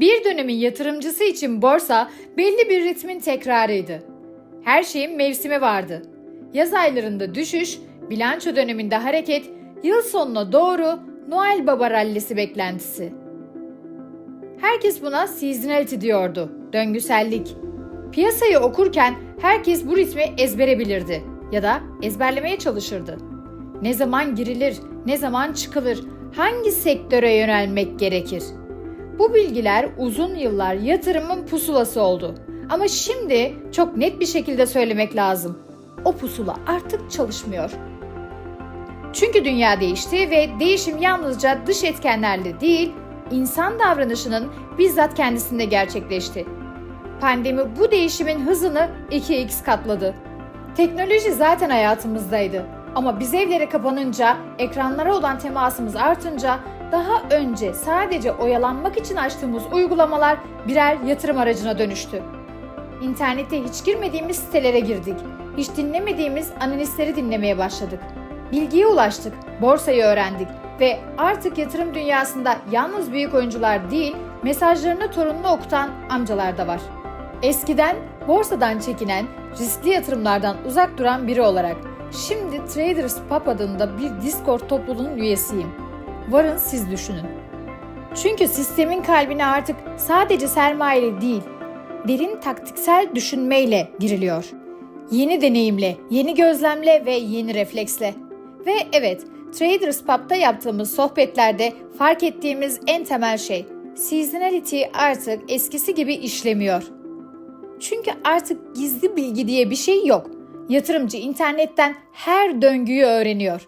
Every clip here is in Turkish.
Bir dönemin yatırımcısı için borsa belli bir ritmin tekrarıydı. Her şeyin mevsimi vardı. Yaz aylarında düşüş, bilanço döneminde hareket, yıl sonuna doğru Noel Baba rallisi beklentisi. Herkes buna seasonality diyordu, döngüsellik. Piyasayı okurken herkes bu ritmi ezbere bilirdi ya da ezberlemeye çalışırdı. Ne zaman girilir, ne zaman çıkılır, hangi sektöre yönelmek gerekir? Bu bilgiler uzun yıllar yatırımın pusulası oldu. Ama şimdi çok net bir şekilde söylemek lazım. O pusula artık çalışmıyor. Çünkü dünya değişti ve değişim yalnızca dış etkenlerle değil, insan davranışının bizzat kendisinde gerçekleşti. Pandemi bu değişimin hızını 2x katladı. Teknoloji zaten hayatımızdaydı. Ama biz evlere kapanınca, ekranlara olan temasımız artınca daha önce sadece oyalanmak için açtığımız uygulamalar birer yatırım aracına dönüştü. İnternette hiç girmediğimiz sitelere girdik. Hiç dinlemediğimiz analistleri dinlemeye başladık. Bilgiye ulaştık, borsayı öğrendik ve artık yatırım dünyasında yalnız büyük oyuncular değil, mesajlarını torununa okutan amcalar da var. Eskiden borsadan çekinen, riskli yatırımlardan uzak duran biri olarak şimdi Traders Pub adında bir Discord topluluğunun üyesiyim. Varın siz düşünün. Çünkü sistemin kalbine artık sadece sermaye değil, derin taktiksel düşünmeyle giriliyor. Yeni deneyimle, yeni gözlemle ve yeni refleksle. Ve evet, Traders Pub'da yaptığımız sohbetlerde fark ettiğimiz en temel şey, seasonality artık eskisi gibi işlemiyor. Çünkü artık gizli bilgi diye bir şey yok. Yatırımcı internetten her döngüyü öğreniyor.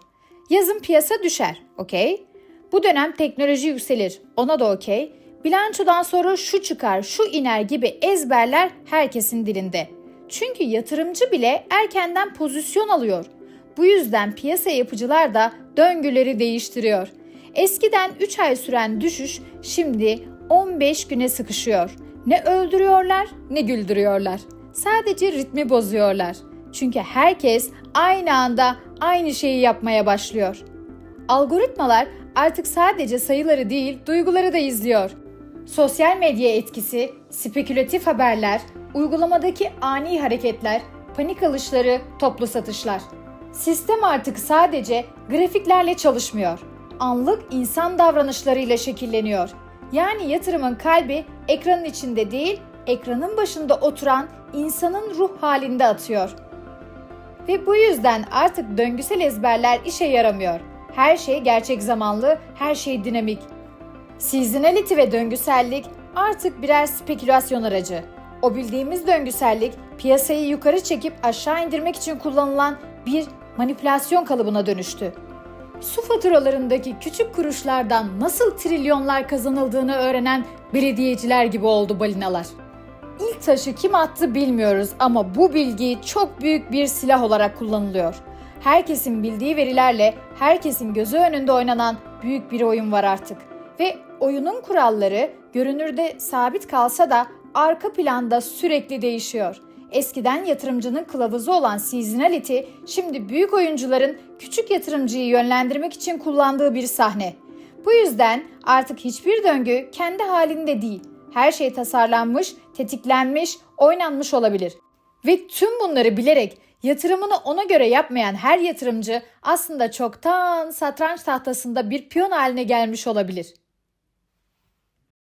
Yazın piyasa düşer, okey? Bu dönem teknoloji yükselir, ona da okey. Bilançodan sonra şu çıkar, şu iner gibi ezberler herkesin dilinde. Çünkü yatırımcı bile erkenden pozisyon alıyor. Bu yüzden piyasa yapıcılar da döngüleri değiştiriyor. Eskiden 3 ay süren düşüş şimdi 15 güne sıkışıyor. Ne öldürüyorlar ne güldürüyorlar. Sadece ritmi bozuyorlar. Çünkü herkes aynı anda aynı şeyi yapmaya başlıyor. Algoritmalar artık sadece sayıları değil, duyguları da izliyor. Sosyal medya etkisi, spekülatif haberler, uygulamadaki ani hareketler, panik alışları, toplu satışlar. Sistem artık sadece grafiklerle çalışmıyor. Anlık insan davranışlarıyla şekilleniyor. Yani yatırımın kalbi ekranın içinde değil, ekranın başında oturan insanın ruh halinde atıyor. Ve bu yüzden artık döngüsel ezberler işe yaramıyor. Her şey gerçek zamanlı, her şey dinamik. Seasonality ve döngüsellik artık birer spekülasyon aracı. O bildiğimiz döngüsellik piyasayı yukarı çekip aşağı indirmek için kullanılan bir manipülasyon kalıbına dönüştü. Su faturalarındaki küçük kuruşlardan nasıl trilyonlar kazanıldığını öğrenen belediyeciler gibi oldu balinalar. İlk taşı kim attı bilmiyoruz ama bu bilgi çok büyük bir silah olarak kullanılıyor. Herkesin bildiği verilerle herkesin gözü önünde oynanan büyük bir oyun var artık. Ve oyunun kuralları görünürde sabit kalsa da arka planda sürekli değişiyor. Eskiden yatırımcının kılavuzu olan seasonality şimdi büyük oyuncuların küçük yatırımcıyı yönlendirmek için kullandığı bir sahne. Bu yüzden artık hiçbir döngü kendi halinde değil. Her şey tasarlanmış, tetiklenmiş, oynanmış olabilir. Ve tüm bunları bilerek yatırımını ona göre yapmayan her yatırımcı aslında çoktan satranç tahtasında bir piyon haline gelmiş olabilir.